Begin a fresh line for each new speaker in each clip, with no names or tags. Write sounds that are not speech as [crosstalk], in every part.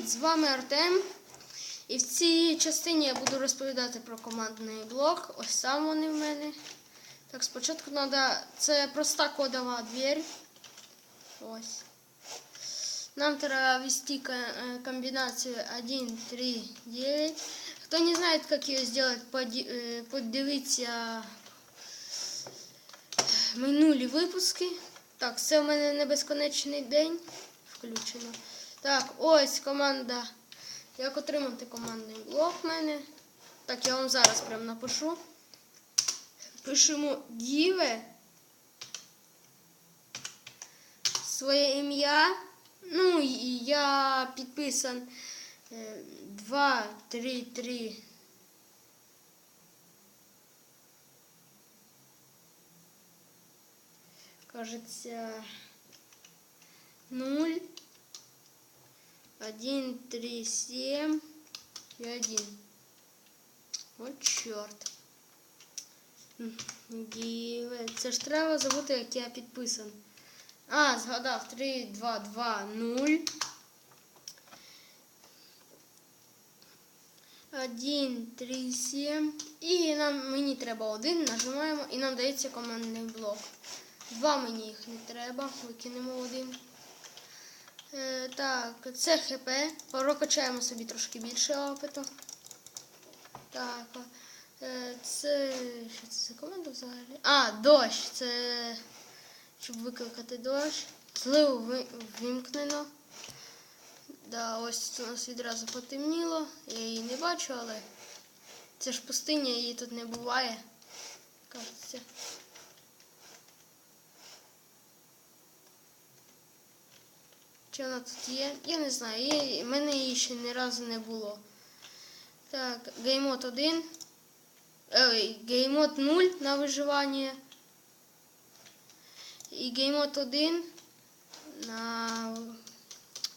привіт! З вами Артем. І в цій частині я буду розповідати про командний блок. Ось сам вони в мене. Так, спочатку треба. Це проста кодова двері. Ось. Нам треба ввести ко- э, 1, 3, 9. Кто не как ее сделать, поди- э, подивіться минулі випуски. Так, це в мене не безконечний день включено. Так, ось команда. Як отримати командний блок в мене. Так, я вам зараз прям напишу. Пишемо діве. Своє ім'я. Ну, і я підписан 2, 3, 3. Кажется, 0, 1, 3, 7 и 1. От чорт. Діве. Це ж треба забути, як я підписан. А, згадав. 3, 2, 2, 0. 1, 3, 7. І нам, мені треба один. Нажимаємо і нам дається командний блок. Два мені їх не треба. Викинемо один. Е, так, це ХП. Прокачаємо собі трошки більше опиту. Так. Е, це. Що це за команда взагалі? А, дощ. Це. Щоб викликати дощ. Зливу ви- вимкнено. Да, ось у нас відразу потемніло. Я її не бачу, але це ж пустиня, її тут не буває. Кажеться. Чи вона тут є? Я не знаю. В мене її ще ні разу не було. Так, геймод 1. Ой, геймод 0 на виживання. І геймод 1 на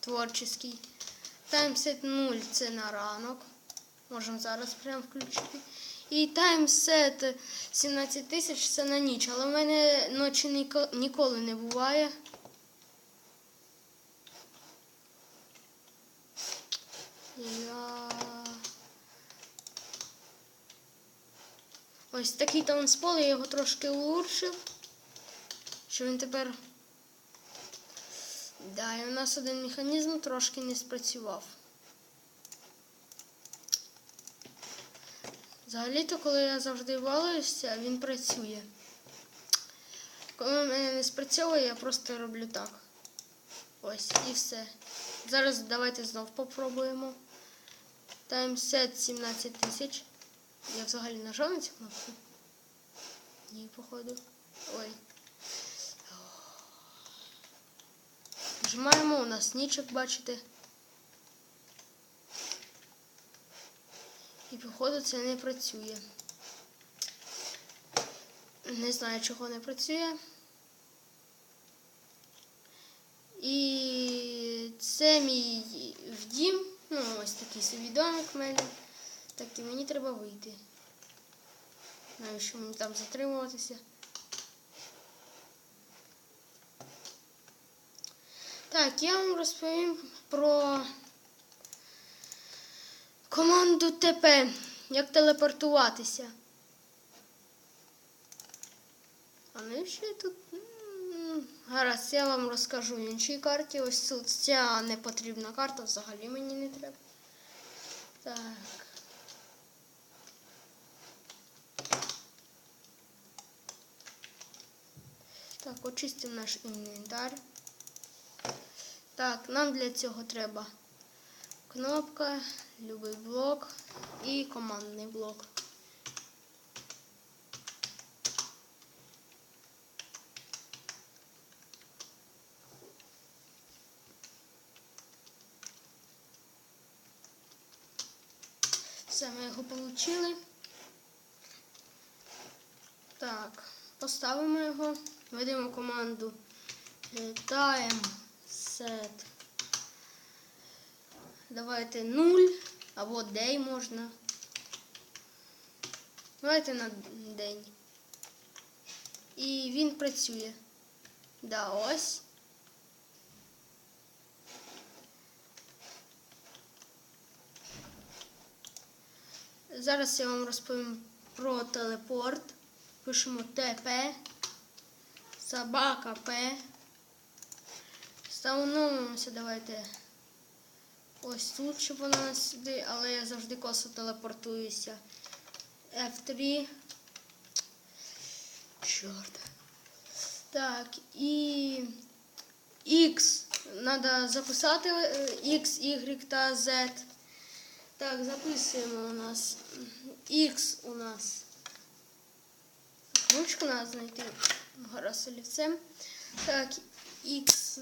творчий. Таймсет 0 це на ранок. Можемо зараз прямо включити. І таймсет 17 тисяч це на ніч, але в мене ночі ніколи не буває. Я... Ось такий таунспол, я його трошки улучшив. Що він тепер. Да, і у нас один механізм трошки не спрацював. Взагалі-то, коли я завжди валююся, він працює. Коли в мене не спрацьовує, я просто роблю так. Ось, і все. Зараз давайте знов попробуємо. Таймсет 17 тисяч. Я взагалі нажав на цю кнопку? Ні, походу. Ой. Нажимаємо, у нас нічок, бачите. І походу це не працює. Не знаю, чого не працює. І це мій вдім. Ну, ось такий собі домик в мене. Так і мені треба вийти. Навіщо мені там затримуватися? Так, я вам розповім про команду ТП. Як телепортуватися. А ну ще тут. Гаразд, я вам розкажу в іншій карті. Ось тут ця непотрібна карта взагалі мені не треба. Так. Так, очистимо наш інвентар. Так, нам для цього треба кнопка, любий блок і командний блок. Все, ми його отримали. Так, поставимо його, введемо команду time set. Давайте 0 або day можна. Давайте на день. І він працює. Да, ось. Зараз я вам розповім про телепорт. Пишемо ТП, собака П. Становимося, давайте ось тут, щоб вона сюди, але я завжди косо телепортуюся. F3. Чорт. Так, і X. Треба записати е, X, Y та Z. Так, записуємо у нас. X у нас. Ручку треба знайти гаразд олівцем. Так, X.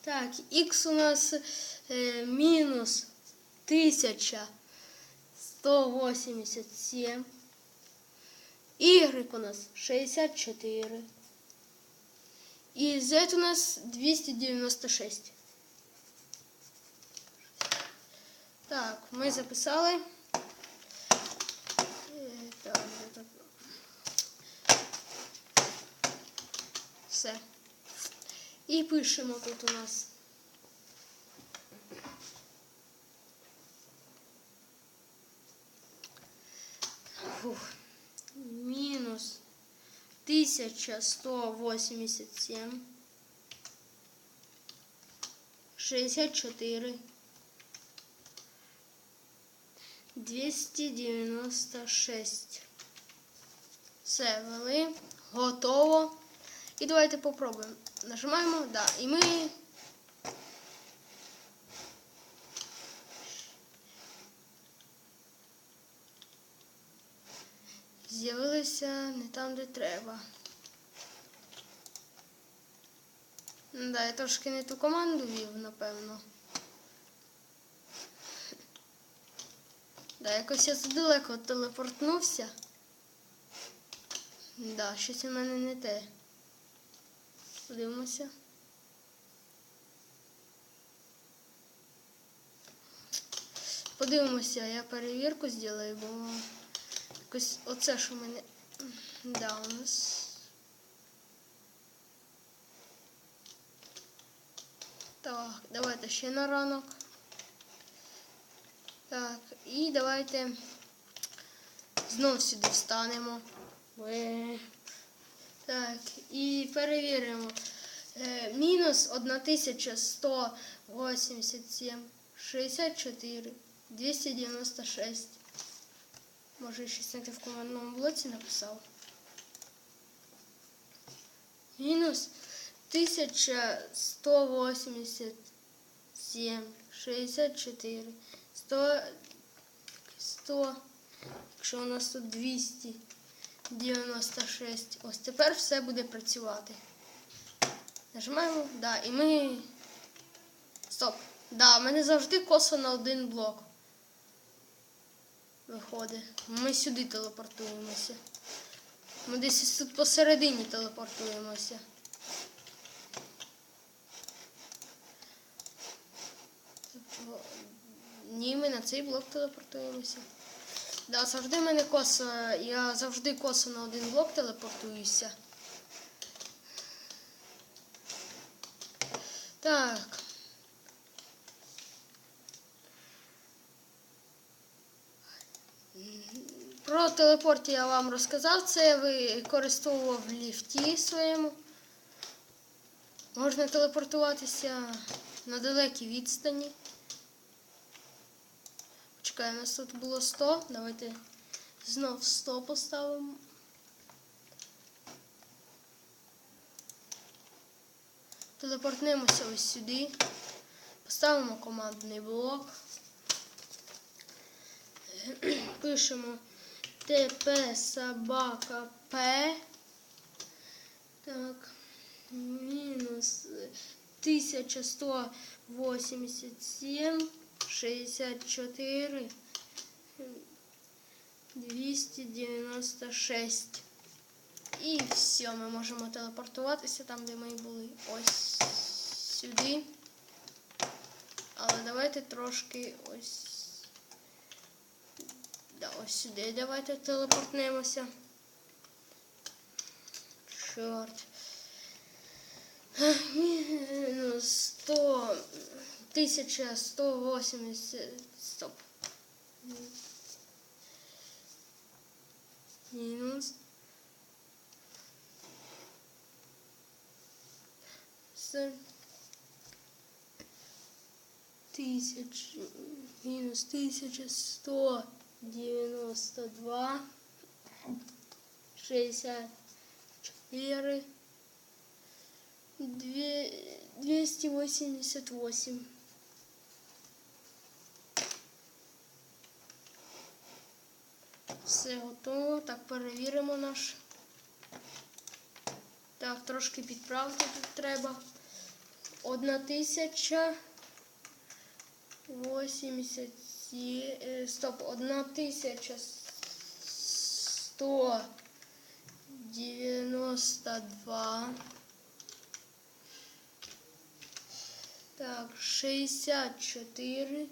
Так, X у нас е, мінус 1187. Y у нас 64. І Z у нас 296. Так, ми записали. Е. Все. І пишемо тут у нас. Фух. Мінус 1187. 64. 296. Все, ввели. Готово. І давайте попробуємо. Нажимаємо, да. І ми. З'явилися не там, де треба. Да, я трошки не ту команду вів, напевно. Да, якось я задалеко телепортнувся. Да, щось у мене не те. Подивимося. Подивимося, я перевірку зроблю, бо якось оце що в мене. Да, у нас. Так, давайте ще на ранок. Так, і давайте знов сюди встанемо. Так, і перевіримо. Е, мінус 1187, 64, 296. Може, щось не в командному блоці написав. Мінус 1187, 64, 100, 100, якщо у нас тут 296. Ось тепер все буде працювати. Нажимаємо, да, і ми. Стоп. Да, в мене завжди косо на один блок. Виходить. Ми сюди телепортуємося. Ми десь тут посередині телепортуємося. Ні, ми на цей блок телепортуємося. Да, завжди мене косо. Я завжди косо на один блок телепортуюся. Так. Про телепорт я вам розказав. Це я використовував в ліфті своєму. Можна телепортуватися на далекій відстані. Чекай, у нас тут було 100. Давайте знов 100 поставимо. Телепортнемося ось сюди. Поставимо командний блок. [clears throat] Пишемо ТП собака П. Так. Мінус 1187, 64, 296. І все, ми можемо телепортуватися там, де ми були. Ось сюди. Але давайте трошки ось. Да, ось сюди давайте телепортнемося. Чорт. Мінус 100 1180. Стоп. Мінус. С. Тисяч. Мінус 1192. 64. Две- 288. Все готово. Так, перевіримо наш. Так, трошки підправити тут треба. Одна тисяча. 80. е, Стоп, одна тисяча сто девяносто два. Так, шестьдесят четыре,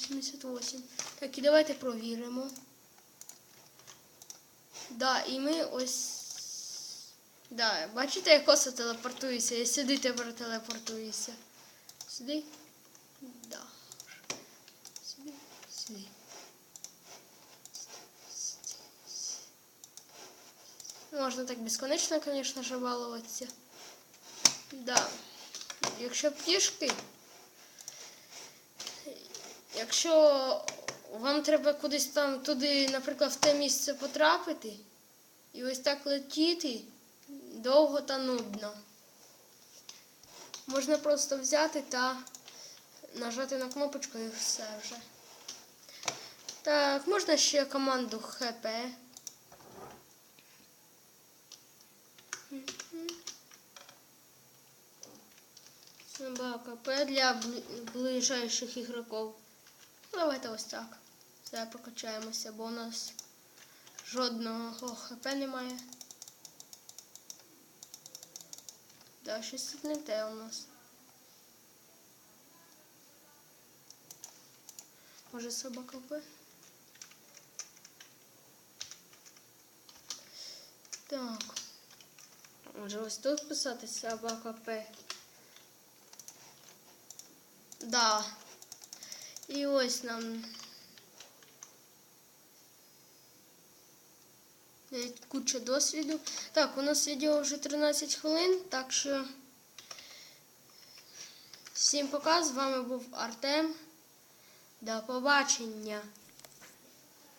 двести восемьдесят восемь. Восемьдесят восемь. Так, і давайте провіримо. Да, і ми ось. Да, бачите, я косо телепортуюся. Я сюди тепер телепортуюся. Сюди. Да. Сюди. Сюди. Можна так безконечно, звісно ж, балуватися. Да. Якщо пішки, якщо вам треба кудись там туди, наприклад, в те місце потрапити, і ось так летіти довго та нудно. Можна просто взяти та нажати на кнопочку і все вже. Так, можна ще команду ХП. Собака П для ближайших ігроків. Давайте ось так. Все прокачаємося, бо у нас жодного ХП немає. Да, щось не те у нас. Може собака П? Так. Може ось тут писати собака П. Да. І ось нам. Куча досвіду. Так, у нас відео вже 13 хвилин, так що всім пока. З вами був Артем. До побачення.